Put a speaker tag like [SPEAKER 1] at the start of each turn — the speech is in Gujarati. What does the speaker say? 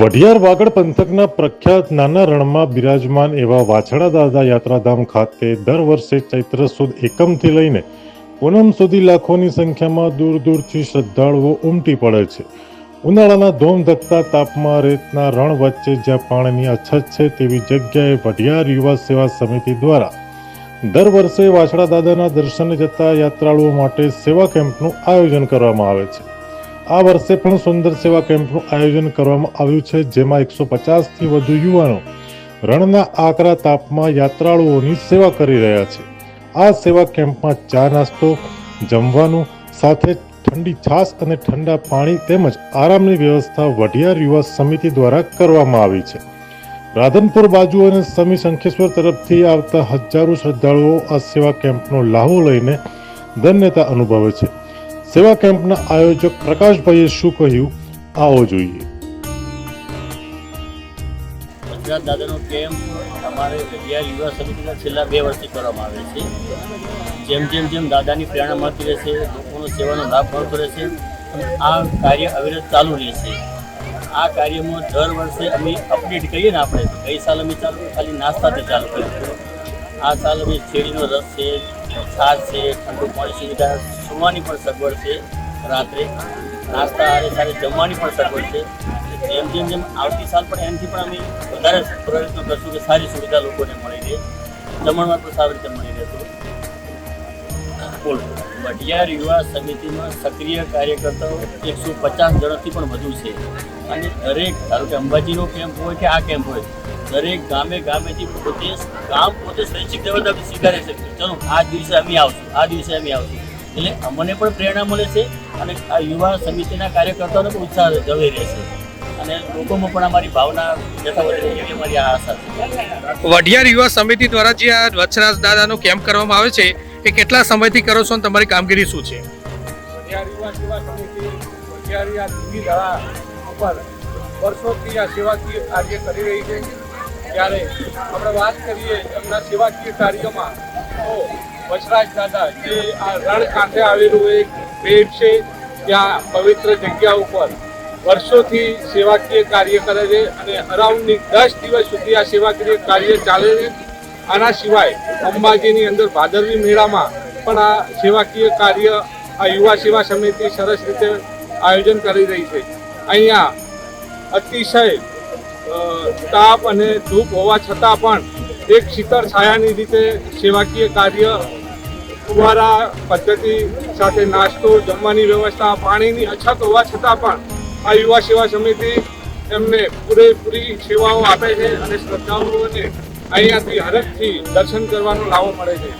[SPEAKER 1] વઢિયાર વાગડ પંથકના પ્રખ્યાત નાના રણમાં બિરાજમાન એવા વાછડા દાદા યાત્રાધામ ખાતે દર વર્ષે ચૈત્ર સુદ એકમથી લઈને પૂનમ સુધી લાખોની સંખ્યામાં દૂર દૂરથી શ્રદ્ધાળુઓ ઉમટી પડે છે. ઉનાળાના ધોમધકતા તાપમાં રેતના રણ વચ્ચે જ્યાં પાણીની અછત છે તેવી જગ્યાએ વઢિયાર યુવા સેવા સમિતિ દ્વારા દર વર્ષે વાછડા દાદાના દર્શને જતા યાત્રાળુઓ માટે સેવા કેમ્પનું આયોજન કરવામાં આવે છે. આ વર્ષે પણ સુંદર સેવા કેમ્પનું આયોજન કરવામાં આવ્યું છે, જેમાં એકસો પચાસથી વધુ યુવાનો રણના આકરા તાપમાં યાત્રાળુઓની સેવા કરી રહ્યા છે. આ સેવા કેમ્પમાં ચા નાસ્તો, જમવાનું સાથે ઠંડી છાશ અને ઠંડા પાણી તેમજ આરામની વ્યવસ્થા વઢિયાર યુવા સમિતિ દ્વારા કરવામાં આવી છે. રાધનપુર બાજુ અને સમી શંખેશ્વર તરફથી આવતા હજારો શ્રદ્ધાળુઓ આ સેવા કેમ્પનો લાહો લઈને ધન્યતા અનુભવે છે. સેવા કેમ્પના આયોજક પ્રકાશભાઈએ શું કહ્યું, આવો જોઈએ.
[SPEAKER 2] ગુજરાત દાદાનો કેમ્પ અમારે જગ્યા યુવા સમિતિના છેલ્લા બે વર્ષથી કરવામાં આવે છે. જેમ જેમ જેમ દાદાની પ્રેરણા મળતી રહેશે, લોકોનો સેવાનો લાભ મળતો રહેશે આ કાર્ય અવિરત ચાલુ રહેશે. આ કાર્યમાં દર વર્ષે અમે અપડેટ કરીએ ને આપણે ગઈ સાલ અમે ચાલુ, ખાલી નાસ્તાથી ચાલુ કર્યું આ સાલ અમે શેરીનો રસ છે, છાશ છે, ઠંડુ પાણી સુવિધા સુવાની પણ સગવડ છે રાત્રે. નાસ્તા આરે સાથે જમવાની પણ સગવડ છે. જેમ જેમ જેમ આવતી સાલ પણ એનાથી પણ અમે વધારે પ્રયત્ન કરશું કે સારી સુવિધા લોકોને મળી રહે. જમણવાર પણ સારી રીતે મળી રહેતું બોલો. વઢિયાર યુવા સમિતિમાં સક્રિય કાર્યકર્તાઓ એકસો પચાસ જણથી પણ વધુ છે. અને દરેક, ધારો કે અંબાજીનો કેમ્પ હોય કે આ કેમ્પ હોય દરેક ગામે ગામેથી પોતે ગામ પોતે સ્વૈચ્છિક જવાબદારી સ્વીકારે છે. કે ચલો આ દિવસે અમે આવશું આ દિવસે અમે આવશું. એટલે અમને પણ પ્રેરણા મળે છે અને આ યુવા સમિતિના કાર્યકર્તાઓને પણ ઉત્સાહ જળવાઈ રહેશે અને લોકોમાં પણ અમારી ભાવના યથાવત રહે એવી અમારી આ આશા છે.
[SPEAKER 3] વઢિયાર યુવા સમિતિ દ્વારા જે આ વત્સરાજ દાદાનો કેમ્પ કરવામાં આવે છે એ કેટલા સમયથી કરો છો અને તમારી કામગીરી શું છે?
[SPEAKER 4] વઢિયાર યુવા સેવા સમિતિ વઢિયારી ધરા ઉપર વર્ષોથી આ સેવાકીય કાર્ય કરી રહી છે. ત્યારે આપણે વાત કરીએ એમના સેવાકીય કાર્યમાં. તો વસરાજ દાદા, જે આ રણ કાંઠે આવેલું એક બેટ છે, ત્યાં પવિત્ર જગ્યા ઉપર વર્ષોથી સેવાકીય કાર્ય કરે છે અને અરાઉન્ડની દસ દિવસ સુધી આ સેવાકીય કાર્ય ચાલે છે. આના સિવાય અંબાજીની અંદર ભાદરવી મેળામાં પણ આ સેવાકીય કાર્ય આ યુવા સેવા સમિતિ સરસ રીતે આયોજન કરી રહી છે. અહીંયા અતિશય તાપ અને ધૂપ હોવા છતાં પણ એક શીતળ છાયાની રીતે સેવાકીય કાર્ય ફુવારા પદ્ધતિ સાથે નાસ્તો, જમવાની વ્યવસ્થા, પાણીની અછત હોવા છતાં પણ આ યુવા સેવા સમિતિ એમને પૂરેપૂરી સેવાઓ આપે છે અને શ્રદ્ધાળુઓને અહીંયાથી હરખથી દર્શન કરવાનો લાવો મળે છે.